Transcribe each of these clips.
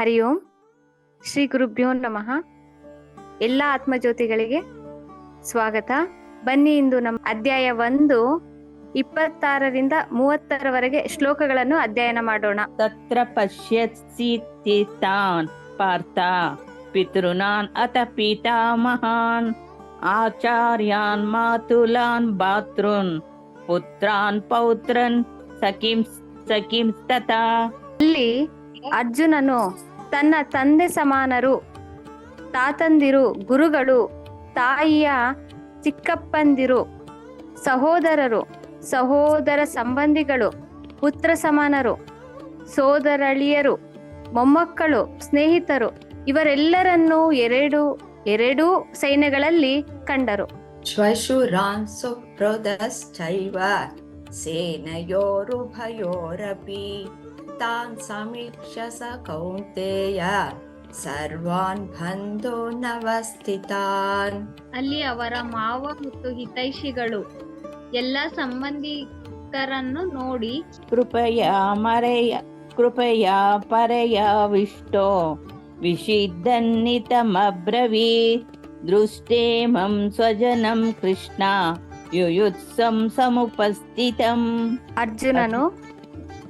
ಹರಿ ಓಂ. ಶ್ರೀ ಗುರುಭ್ಯೋ ನಮಃ. ಎಲ್ಲ ಆತ್ಮಜ್ಯೋತಿಗಳಿಗೆ ಸ್ವಾಗತ. ಬನ್ನಿ ಇಂದು ನಮ್ಮ ಅಧ್ಯಾಯ ಒಂದು ಇಪ್ಪತ್ತಾರರಿಂದ ಮೂವತ್ತರವರೆಗೆ ಶ್ಲೋಕಗಳನ್ನು ಅಧ್ಯಯನ ಮಾಡೋಣ. ತತ್ರ ಪಶ್ಯತ್ಸೀತಿ ತಾನ್ ಪಾರ್ಥ ಪಿತೃನಾನ್ ಅತ ಮಹಾನ್ ಆಚಾರ್ಯಾನ್ ಮಾತುಲಾನ್ ಬಾತೃನ್ ಪುತ್ರಾನ್ ಪೌತ್ರನ್ ಸಖಿಂ ಸಖಿಂ ತಥಾ ಅಲ್ಲಿ ಅರ್ಜುನನು ತನ್ನ ತಂದೆ ಸಮಾನರು, ತಾತಂದಿರು, ಗುರುಗಳು, ತಾಯಿಯ ಚಿಕ್ಕಪ್ಪಂದಿರು, ಸಹೋದರರು, ಸಹೋದರ ಸಂಬಂಧಿಗಳು, ಪುತ್ರ ಸಮಾನರು, ಸೋದರಳಿಯರು, ಮೊಮ್ಮಕ್ಕಳು, ಸ್ನೇಹಿತರು, ಇವರೆಲ್ಲರನ್ನೂ ಎರಡು, ಎರಡೂ ಸೈನ್ಯಗಳಲ್ಲಿ ಕಂಡರು. ಶ್ವಶುರಾನ್ಸು ಹೃದಶ್ಚೈವ ಸೇನಯೋರುಭಯೋರಪಿ तान् समीक्ष स कौन्तेय सर्वान् बन्धूनवस्थितान् ಅಲ್ಲಿ ಅವರ ಮಾವ ಮತ್ತು ಹಿತೈಷಿಗಳು ಎಲ್ಲ ಸಂಬಂಧಿಕರನ್ನು ನೋಡಿ कृपया मरय कृपया परयाविष्टो विषिद्धन्नितमब्रवीत् दृष्टेमं स्वजनं कृष्ण युयुत्सं समुपस्थितम् ಅರ್ಜುನನು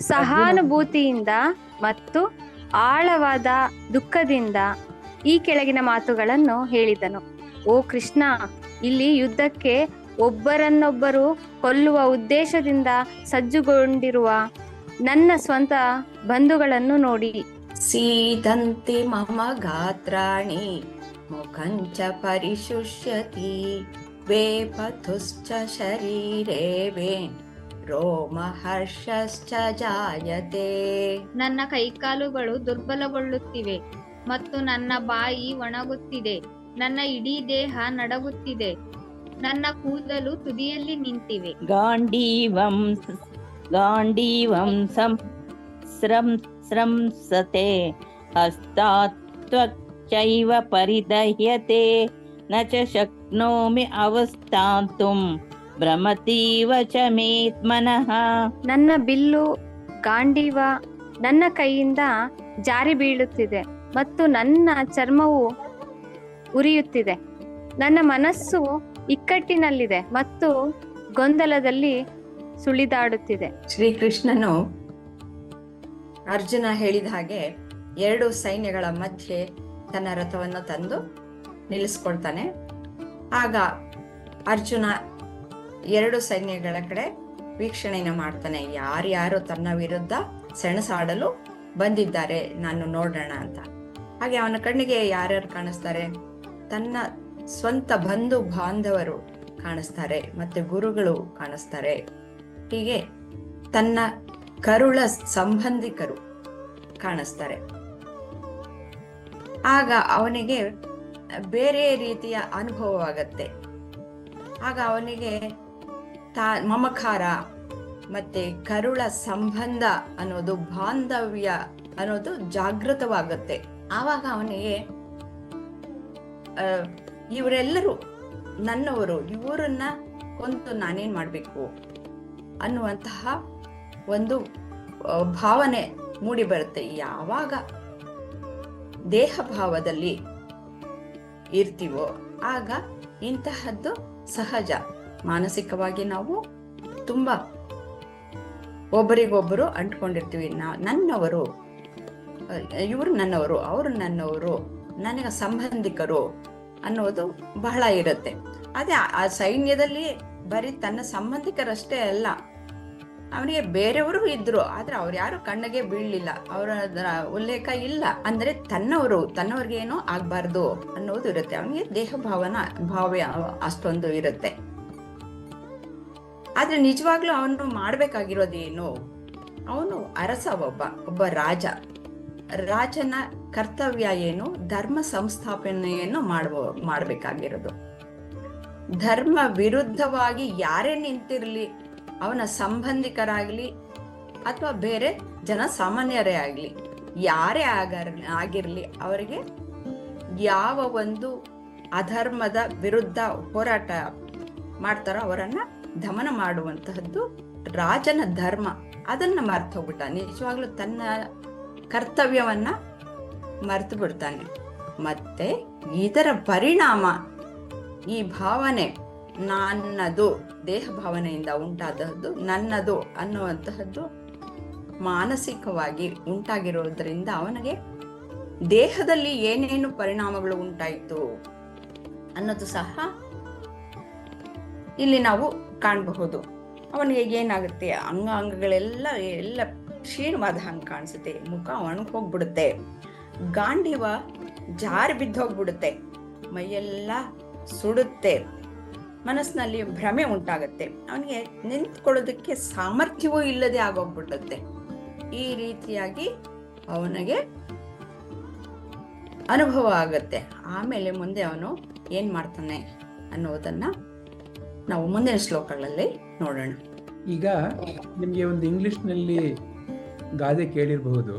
ಸಹಾನುಭೂತಿಯಿಂದ ಮತ್ತು ಆಳವಾದ ದುಃಖದಿಂದ ಈ ಕೆಳಗಿನ ಮಾತುಗಳನ್ನು ಹೇಳಿದನು. ಓ ಕೃಷ್ಣ, ಇಲ್ಲಿ ಯುದ್ಧಕ್ಕೆ ಒಬ್ಬರನ್ನೊಬ್ಬರು ಕೊಲ್ಲುವ ಉದ್ದೇಶದಿಂದ ಸಜ್ಜುಗೊಂಡಿರುವ ನನ್ನ ಸ್ವಂತ ಬಂಧುಗಳನ್ನು ನೋಡಿ. ಸೀದಂತಿ ಮಮ ಗಾತ್ರಾಣಿ ಮುಖಂಚ ಪರಿಶುಷ್ಯತಿ ವೇ ಶರೀರೇ ರೋಮಹರ್ಷಶ್ಚ ಜಾಯತೆ ನನ್ನ ಕೈಕಾಲುಗಳು ದುರ್ಬಲಗೊಳ್ಳುತ್ತಿವೆ ಮತ್ತು ನನ್ನ ಬಾಯಿ ಒಣಗುತ್ತಿದೆ. ನನ್ನ ಇಡೀ ದೇಹ ನಡಗುತ್ತಿದೆ. ನನ್ನ ಕೂದಲು ತುದಿಯಲ್ಲಿ ನಿಂತಿವೆ. ಗಾಂಡೀವಂ ಗಾಂಡೀವಂ ಸಂ ಸ್ರಂ ಸ್ರಂಸತೆ. ಹಸ್ತಾತ್ವಕ್ಚೈವ ಪರಿದಹ್ಯತೆ. ನ ಚ ಶಕ್ನೋಮಿ ಅವಸ್ಥಾಂತುಂ. ಭ್ರಮತೀವ ಚ ಮೇತ್ಮನಃ. ನನ್ನ ಬಿಲ್ಲು ಗಾಂಡೀವ ನನ್ನ ಕೈಯಿಂದ ಜಾರಿ ಬೀಳುತ್ತಿದೆ ಮತ್ತು ನನ್ನ ಚರ್ಮವು ಉರಿಯುತ್ತಿದೆ. ನನ್ನ ಮನಸ್ಸು ಇಕ್ಕಟ್ಟಿನಲ್ಲಿದೆ ಮತ್ತು ಗೊಂದಲದಲ್ಲಿ ಸುಳಿದಾಡುತ್ತಿದೆ. ಶ್ರೀಕೃಷ್ಣನು ಅರ್ಜುನ ಹೇಳಿದ ಹಾಗೆ ಎರಡು ಸೈನ್ಯಗಳ ಮಧ್ಯೆ ತನ್ನ ರಥವನ್ನು ತಂದು ನಿಲ್ಲಿಸ್ಕೊಳ್ತಾನೆ. ಆಗ ಅರ್ಜುನ ಎರಡು ಸೈನ್ಯಗಳ ಕಡೆ ವೀಕ್ಷಣೆಯನ್ನು ಮಾಡ್ತಾನೆ. ಯಾರ್ಯಾರು ತನ್ನ ವಿರುದ್ಧ ಸೆಣಸಾಡಲು ಬಂದಿದ್ದಾರೆ ನಾನು ನೋಡೋಣ ಅಂತ. ಹಾಗೆ ಅವನ ಕಣ್ಣಿಗೆ ಯಾರ್ಯಾರು ಕಾಣಿಸ್ತಾರೆ? ತನ್ನ ಸ್ವಂತ ಬಂಧು ಬಾಂಧವರು ಕಾಣಿಸ್ತಾರೆ ಮತ್ತೆ ಗುರುಗಳು ಕಾಣಿಸ್ತಾರೆ. ಹೀಗೆ ತನ್ನ ಕರುಳ ಸಂಬಂಧಿಕರು ಕಾಣಿಸ್ತಾರೆ. ಆಗ ಅವನಿಗೆ ಬೇರೆ ರೀತಿಯ ಅನುಭವವಾಗತ್ತೆ. ಆಗ ಅವನಿಗೆ ತಾ ಮಮಕಾರ ಮತ್ತೆ ಕರುಳ ಸಂಬಂಧ ಅನ್ನೋದು ಬಾಂಧವ್ಯ ಅನ್ನೋದು ಜಾಗೃತವಾಗುತ್ತೆ. ಆವಾಗ ಅವನಿಗೆ ಇವರೆಲ್ಲರೂ ನನ್ನವರು, ಇವರನ್ನ ಕೊಂತು ನಾನೇನ್ ಮಾಡಬೇಕು ಅನ್ನುವಂತಹ ಒಂದು ಭಾವನೆ ಮೂಡಿ ಬರುತ್ತೆ. ಯಾವಾಗ ದೇಹ ಭಾವದಲ್ಲಿ ಇರ್ತೀವೋ, ಆಗ ಇಂತಹದ್ದು ಸಹಜ. ಮಾನಸಿಕವಾಗಿ ನಾವು ತುಂಬ ಒಬ್ಬರಿಗೊಬ್ಬರು ಅಂಟ್ಕೊಂಡಿರ್ತೀವಿ. ನಾ, ನನ್ನವರು ಇವರು ನನ್ನವರು, ಅವರು ನನ್ನವರು, ನನಗೆ ಸಂಬಂಧಿಕರು ಅನ್ನೋದು ಬಹಳ ಇರುತ್ತೆ. ಅದೇ ಆ- ಸೈನ್ಯದಲ್ಲಿ ಬರೀ ತನ್ನ ಸಂಬಂಧಿಕರಷ್ಟೇ ಅಲ್ಲ, ಅವನಿಗೆ ಬೇರೆಯವರು ಇದ್ರು, ಆದ್ರೆ ಅವ್ರು ಯಾರು ಕಣ್ಣಿಗೆ ಬೀಳಲಿಲ್ಲ, ಅವರ ಉಲ್ಲೇಖ ಇಲ್ಲ. ಅಂದ್ರೆ ತನ್ನವರು ತನ್ನವ್ರಿಗೆ ಏನೋ ಆಗ್ಬಾರ್ದು ಅನ್ನೋದು ಇರುತ್ತೆ. ಅವನಿಗೆ ದೇಹ ಭಾವನ ಭಾವ್ಯ ಅಷ್ಟೊಂದು ಇರುತ್ತೆ. ಆದ್ರೆ ನಿಜವಾಗ್ಲೂ ಅವನು ಮಾಡ್ಬೇಕಾಗಿರೋದೇನು? ಅವನು ಅರಸ ಒಬ್ಬ ಒಬ್ಬ ರಾಜ. ರಾಜನ ಕರ್ತವ್ಯ ಏನು? ಧರ್ಮ ಸಂಸ್ಥಾಪನೆಯನ್ನು ಮಾಡುವ, ಮಾಡಬೇಕಾಗಿರೋದು. ಧರ್ಮ ವಿರುದ್ಧವಾಗಿ ಯಾರೇ ನಿಂತಿರಲಿ, ಅವನ ಸಂಬಂಧಿಕರಾಗಲಿ ಅಥವಾ ಬೇರೆ ಜನ ಸಾಮಾನ್ಯರೇ ಆಗಲಿ, ಯಾರೇ ಆಗರ್, ಆಗಿರಲಿ, ಅವರಿಗೆ ಯಾವ ಒಂದು ಅಧರ್ಮದ ವಿರುದ್ಧ ಹೋರಾಟ ಮಾಡ್ತಾರೋ ಅವರನ್ನ ದಮನ ಮಾಡುವಂತಹದ್ದು ರಾಜನ ಧರ್ಮ. ಅದನ್ನ ಮರ್ತು ಹೋಗ್ಬಿಟ್ಟ ನಿಜವಾಗ್ಲೂ ತನ್ನ ಕರ್ತವ್ಯವನ್ನ ಮರೆತು ಬಿಡ್ತಾನೆ. ಮತ್ತೆ ಇದರ ಪರಿಣಾಮ ಈ ಭಾವನೆ, ನನ್ನದು, ದೇಹ ಭಾವನೆಯಿಂದ ಉಂಟಾದದ್ದು ನನ್ನದು ಅನ್ನುವಂತಹದ್ದು ಮಾನಸಿಕವಾಗಿ ಉಂಟಾಗಿರೋದ್ರಿಂದ ಅವನಿಗೆ ದೇಹದಲ್ಲಿ ಏನೇನು ಪರಿಣಾಮಗಳು ಉಂಟಾಯಿತು ಅನ್ನೋದು ಸಹ ಇಲ್ಲಿ ನಾವು ಕಾಣಬಹುದು. ಅವನಿಗೆ ಏನಾಗುತ್ತೆ? ಅಂಗಾಂಗಗಳೆಲ್ಲ ಎಲ್ಲ ಕ್ಷೀಣವಾದ ಹಂಗೆ ಕಾಣಿಸುತ್ತೆ. ಮುಖ ಒಣಗಿ ಹೋಗ್ಬಿಡುತ್ತೆ. ಗಾಂಡಿವ ಜಾರಿ ಬಿದ್ದೋಗ್ಬಿಡುತ್ತೆ ಮೈಯೆಲ್ಲ ಸುಡುತ್ತೆ. ಮನಸ್ಸಿನಲ್ಲಿ ಭ್ರಮೆ ಉಂಟಾಗುತ್ತೆ. ಅವನಿಗೆ ನಿಂತ್ಕೊಳ್ಳೋದಕ್ಕೆ ಸಾಮರ್ಥ್ಯವೂ ಇಲ್ಲದೆ ಆಗೋಗ್ಬಿಡುತ್ತೆ. ಈ ರೀತಿಯಾಗಿ ಅವನಿಗೆ ಅನುಭವ ಆಗುತ್ತೆ. ಆಮೇಲೆ ಮುಂದೆ ಅವನು ಏನು ಮಾಡ್ತಾನೆ ಅನ್ನೋದನ್ನ ನಾವು ಮುಂದಿನ ಶ್ಲೋಕಗಳಲ್ಲಿ ನೋಡೋಣ. ಈಗ ನಿಮಗೆ ಒಂದು ಇಂಗ್ಲಿಷ್ನಲ್ಲಿ ಗಾದೆ ಕೇಳಿರಬಹುದು.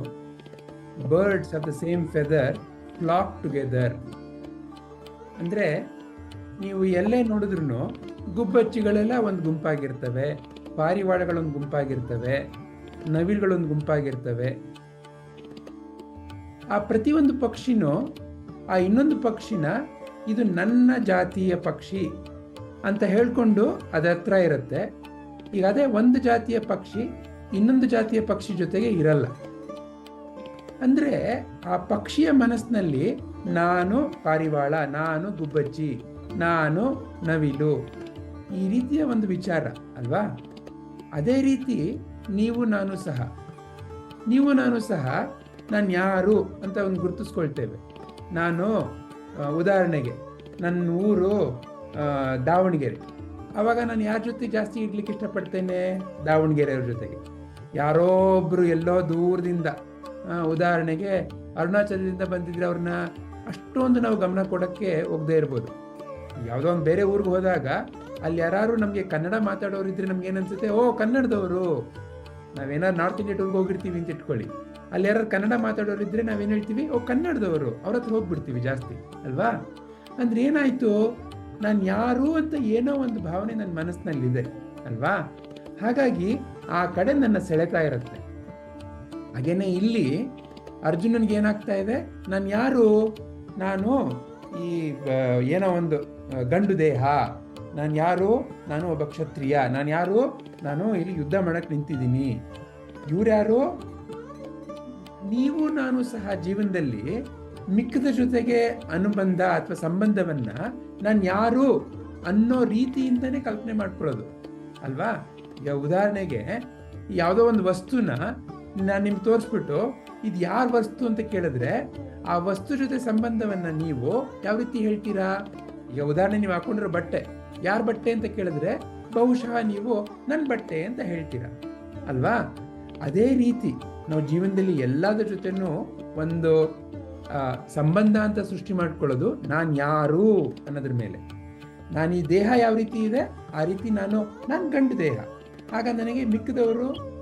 Birds of the same feather flock together ಅಂದರೆ ನೀವು ಎಲ್ಲೇ ನೋಡಿದ್ರು ಗುಬ್ಬಚ್ಚಿಗಳೆಲ್ಲ ಒಂದು ಗುಂಪಾಗಿರ್ತವೆ, ಪಾರಿವಾಳಗಳೊಂದು ಗುಂಪಾಗಿರ್ತವೆ, ನವಿಲುಗಳೊಂದು ಗುಂಪಾಗಿರ್ತವೆ. ಆ ಪ್ರತಿಯೊಂದು ಪಕ್ಷಿನೂ, ಆ ಇನ್ನೊಂದು ಪಕ್ಷಿನ ಇದು ನನ್ನ ಜಾತಿಯ ಪಕ್ಷಿ. ಅಂತ ಹೇಳಿಕೊಂಡು ಅದ ಹತ್ರ ಇರುತ್ತೆ. ಈಗ ಅದೇ ಒಂದು ಜಾತಿಯ ಪಕ್ಷಿ ಇನ್ನೊಂದು ಜಾತಿಯ ಪಕ್ಷಿ ಜೊತೆಗೆ ಇರಲ್ಲ. ಅಂದರೆ ಆ ಪಕ್ಷಿಯ ಮನಸ್ಸಿನಲ್ಲಿ ನಾನು ಪಾರಿವಾಳ, ನಾನು ಗುಬ್ಬಚ್ಚಿ, ನಾನು ನವಿಲು ಈ ರೀತಿಯ ಒಂದು ವಿಚಾರ ಅಲ್ವಾ? ಅದೇ ರೀತಿ ನೀವು ನಾನು ಸಹ, ನೀವು ನಾನು ಸಹ ನಾನು ಯಾರು ಅಂತ ಒಂದು ಗುರುತಿಸ್ಕೊಳ್ತೇವೆ. ನಾನು ಉದಾಹರಣೆಗೆ ನನ್ನ ಊರು ದಾವಣಗೆರೆ. ಆವಾಗ ನಾನು ಯಾರ ಜೊತೆ ಜಾಸ್ತಿ ಇಡ್ಲಿಕ್ಕೆ ಇಷ್ಟಪಡ್ತೇನೆ? ದಾವಣಗೆರೆಯವ್ರ ಜೊತೆಗೆ. ಯಾರೋ ಒಬ್ಬರು ಎಲ್ಲೋ ದೂರದಿಂದ ಉದಾಹರಣೆಗೆ ಅರುಣಾಚಲದಿಂದ ಬಂದಿದ್ರೆ ಅವ್ರನ್ನ ಅಷ್ಟೊಂದು ನಾವು ಗಮನ ಕೊಡೋಕ್ಕೆ ಹೋಗದೇ ಇರ್ಬೋದು. ಯಾವುದೋ ಒಂದು ಬೇರೆ ಊರಿಗೆ ಹೋದಾಗ ಅಲ್ಲಿ ಯಾರು ನಮಗೆ ಕನ್ನಡ ಮಾತಾಡೋರು ಇದ್ರೆ ನಮ್ಗೆ ಏನನ್ಸುತ್ತೆ? ಓ, ಕನ್ನಡದವರು. ನಾವೇನಾದ್ರು ನಾರ್ತ್ ಇಂಡಿಯಾ ಟೂರ್ಗೆ ಹೋಗಿರ್ತೀವಿ ಅಂತ ಇಟ್ಕೊಳ್ಳಿ. ಅಲ್ಲಿ ಯಾರು ಕನ್ನಡ ಮಾತಾಡೋರು ಇದ್ರೆ ನಾವೇನು ಹೇಳ್ತೀವಿ? ಓ, ಕನ್ನಡದವರು. ಅವ್ರ ಹತ್ರ ಹೋಗ್ಬಿಡ್ತೀವಿ ಜಾಸ್ತಿ, ಅಲ್ವಾ? ಅಂದ್ರೆ ಏನಾಯ್ತು? ನಾನು ಯಾರು ಅಂತ ಏನೋ ಒಂದು ಭಾವನೆ ನನ್ನ ಮನಸ್ಸಿನಲ್ಲಿದೆ, ಅಲ್ವಾ? ಹಾಗಾಗಿ ಆ ಕಡೆ ನನ್ನ ಸೆಳೆತಾ ಇರುತ್ತೆ. ಹಾಗೇನೆ ಇಲ್ಲಿ ಅರ್ಜುನನ್ಗೆ ಏನಾಗ್ತಾ ಇದೆ? ನಾನು ಯಾರು? ನಾನು ಈ ಏನೋ ಒಂದು ಗಂಡು ದೇಹ. ನಾನು ಯಾರು? ನಾನು ಒಬ್ಬ ಕ್ಷತ್ರಿಯ. ನಾನು ಯಾರು? ನಾನು ಇಲ್ಲಿ ಯುದ್ಧ ಮಾಡಕ್ಕೆ ನಿಂತಿದ್ದೀನಿ. ಇವ್ರ್ಯಾರು? ನೀವು, ನಾನು ಸಹ ಜೀವನದಲ್ಲಿ ಮಿಕ್ಕದ ಜೊತೆಗೆ ಅನುಬಂಧ ಅಥವಾ ಸಂಬಂಧವನ್ನ ನಾನು ಯಾರು ಅನ್ನೋ ರೀತಿಯಿಂದನೇ ಕಲ್ಪನೆ ಮಾಡ್ಕೊಳ್ಳೋದು. ಅಲ್ವಾ? ಈಗ ಉದಾಹರಣೆಗೆ ಯಾವುದೋ ಒಂದು ವಸ್ತುನ ನಾನು ನಿಮ್ಗೆ ತೋರಿಸ್ಬಿಟ್ಟು ಇದು ಯಾರ ವಸ್ತು ಅಂತ ಕೇಳಿದ್ರೆ ಆ ವಸ್ತು ಜೊತೆ ಸಂಬಂಧವನ್ನ ನೀವು ಯಾವ ರೀತಿ ಹೇಳ್ತೀರಾ? ಈಗ ಉದಾಹರಣೆ ನೀವು ಹಾಕೊಂಡಿರೋ ಬಟ್ಟೆ. ಯಾರ ಬಟ್ಟೆ ಅಂತ ಕೇಳಿದ್ರೆ ಬಹುಶಃ ನೀವು ನನ್ನ ಬಟ್ಟೆ ಅಂತ ಹೇಳ್ತೀರಾ. ಅಲ್ವಾ? ಅದೇ ರೀತಿ ನಾವು ಜೀವನದಲ್ಲಿ ಎಲ್ಲದರ ಜೊತೆನೂ ಒಂದು ಸಂಬಂಧ ಅಂತ ಸೃಷ್ಟಿ ಮಾಡ್ಕೊಳ್ಳೋದು ನಾನು ಯಾರು ಅನ್ನೋದ್ರ ಮೇಲೆ. ನಾನು ಈ ದೇಹ ಯಾವ ರೀತಿ ಇದೆ? ಆ ರೀತಿ ನಾನು ನಾನು ಗಂಡು ದೇಹ. ಆಗ ನನಗೆ ಮಿಕ್ಕಿದವರು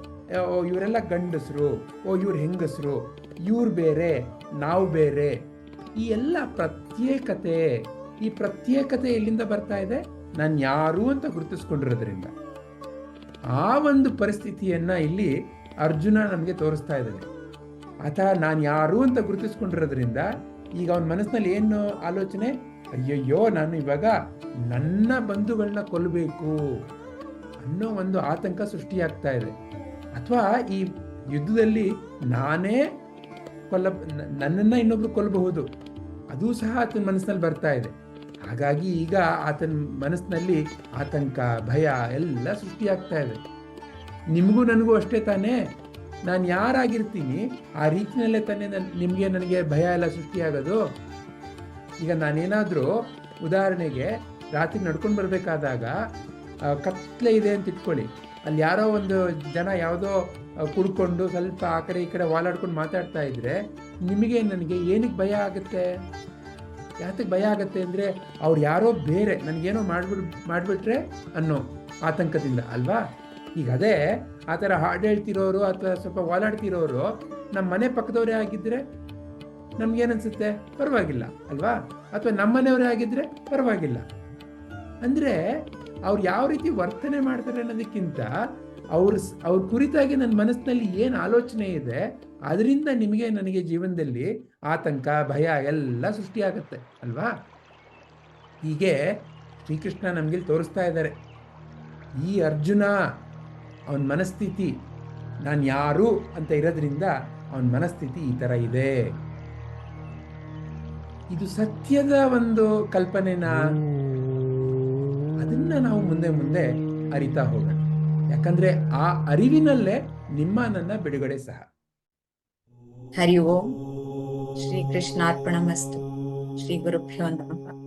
ಇವರೆಲ್ಲ ಗಂಡಸರು, ಓ, ಇವ್ರು ಹೆಂಗಸರು, ಇವ್ರು ಬೇರೆ, ನಾವು ಬೇರೆ. ಈ ಎಲ್ಲ ಪ್ರತ್ಯೇಕತೆ, ಈ ಪ್ರತ್ಯೇಕತೆ ಎಲ್ಲಿಂದ ಬರ್ತಾ ಇದೆ? ನಾನು ಯಾರು ಅಂತ ಗುರುತಿಸ್ಕೊಂಡಿರೋದ್ರಿಂದ. ಆ ಒಂದು ಪರಿಸ್ಥಿತಿಯನ್ನ ಇಲ್ಲಿ ಅರ್ಜುನ ನಮಗೆ ತೋರಿಸ್ತಾ ಇದ್ದಾನೆ ಆತ ನಾನು ಯಾರು ಅಂತ ಗುರುತಿಸ್ಕೊಂಡಿರೋದ್ರಿಂದ ಈಗ ಅವನ ಮನಸ್ಸಿನಲ್ಲಿ ಏನು ಆಲೋಚನೆ? ಅಯ್ಯಯ್ಯೋ, ನಾನು ಇವಾಗ ನನ್ನ ಬಂಧುಗಳನ್ನ ಕೊಲ್ಲಬೇಕು ಅನ್ನೋ ಒಂದು ಆತಂಕ ಸೃಷ್ಟಿಯಾಗ್ತಾ ಇದೆ. ಅಥವಾ ಈ ಯುದ್ಧದಲ್ಲಿ ನಾನೇ ಕೊಲ್ಲ, ನನ್ನನ್ನು ಇನ್ನೊಬ್ರು ಕೊಲ್ಲಬಹುದು ಅದು ಸಹ ಆತನ ಮನಸ್ಸಿನಲ್ಲಿ ಬರ್ತಾ ಇದೆ. ಹಾಗಾಗಿ ಈಗ ಆತನ ಮನಸ್ಸಿನಲ್ಲಿ ಆತಂಕ, ಭಯ ಎಲ್ಲ ಸೃಷ್ಟಿಯಾಗ್ತಾ ಇದೆ. ನಿಮಗೂ ನನಗೂ ಅಷ್ಟೇ ತಾನೇ? ನಾನು ಯಾರಾಗಿರ್ತೀನಿ, ಆ ರೀತಿಯಲ್ಲೇ ತಾನೇ ನನ್ನ ನಿಮಗೆ ನನಗೆ ಭಯ ಎಲ್ಲ ಸೃಷ್ಟಿಯಾಗೋದು? ಈಗ ನಾನೇನಾದರೂ ಉದಾಹರಣೆಗೆ ರಾತ್ರಿ ನಡ್ಕೊಂಡು ಬರಬೇಕಾದಾಗ ಕತ್ಲೆ ಇದೆ ಅಂತ ಇಟ್ಕೊಳ್ಳಿ. ಅಲ್ಲಿ ಯಾರೋ ಒಂದು ಜನ ಯಾವುದೋ ಕುಡ್ಕೊಂಡು ಸ್ವಲ್ಪ ಆ ಕಡೆ ಈ ಕಡೆ ವಾಲಾಡ್ಕೊಂಡು ಮಾತಾಡ್ತಾ ಇದ್ರೆ, ನಿಮಗೆ ನನಗೆ ಏನಕ್ಕೆ ಭಯ ಆಗುತ್ತೆ? ಯಾತಕ್ಕೆ ಭಯ ಆಗುತ್ತೆ ಅಂದರೆ, ಅವ್ರು ಯಾರೋ ಬೇರೆ, ನನಗೇನೋ ಮಾಡ್ಬಿಡ್, ಮಾಡಿಬಿಟ್ರೆ ಅನ್ನೋ ಆತಂಕದಿಂದ, ಅಲ್ವಾ? ಈಗ ಅದೇ ಆ ಥರ ಹಾಡು ಹೇಳ್ತಿರೋರು ಅಥವಾ ಸ್ವಲ್ಪ ಓಲಾಡ್ತಿರೋರು ನಮ್ಮ ಮನೆ ಪಕ್ಕದವರೇ ಆಗಿದ್ದರೆ ನಮ್ಗೇನನ್ಸುತ್ತೆ? ಪರವಾಗಿಲ್ಲ, ಅಲ್ವಾ? ಅಥವಾ ನಮ್ಮ ಮನೆಯವರೇ ಆಗಿದ್ದರೆ ಪರವಾಗಿಲ್ಲ. ಅಂದರೆ ಅವ್ರು ಯಾವ ರೀತಿ ವರ್ತನೆ ಮಾಡ್ತಾರೆ ಅನ್ನೋದಕ್ಕಿಂತ ಅವ್ರ ಅವ್ರ ಕುರಿತಾಗಿ ನನ್ನ ಮನಸ್ಸಿನಲ್ಲಿ ಏನು ಆಲೋಚನೆ ಇದೆ, ಅದರಿಂದ ನಿಮಗೆ ನನಗೆ ಜೀವನದಲ್ಲಿ ಆತಂಕ, ಭಯ ಎಲ್ಲ ಸೃಷ್ಟಿಯಾಗುತ್ತೆ, ಅಲ್ವಾ? ಹೀಗೆ ಶ್ರೀಕೃಷ್ಣ ನಮಗೆ ತೋರಿಸ್ತಾ ಇದ್ದಾರೆ. ಈ ಅರ್ಜುನ ಅವನ ಮನಸ್ಥಿತಿ. ನಾನು ಯಾರು ಅಂತ ಇರೋದ್ರಿಂದ ಅವನ ಮನಸ್ಥಿತಿ ಈ ಥರ ಇದೆ. ಇದು ಸತ್ಯದ ಒಂದು ಕಲ್ಪನೆನ? ಅದನ್ನ ನಾವು ಮುಂದೆ ಮುಂದೆ ಅರಿತಾ ಹೋಗೋಣ. ಯಾಕಂದ್ರೆ ಆ ಅರಿವಿನಲ್ಲೇ ನಿಮ್ಮ ನನ್ನ ಬಿಡುಗಡೆ ಸಹ. ಹರಿ ಓಂ. ಶ್ರೀ ಕೃಷ್ಣಾರ್ಪಣಮಸ್ತು ಶ್ರೀ ಗುರುಭ್ಯೋ ನಮಃ.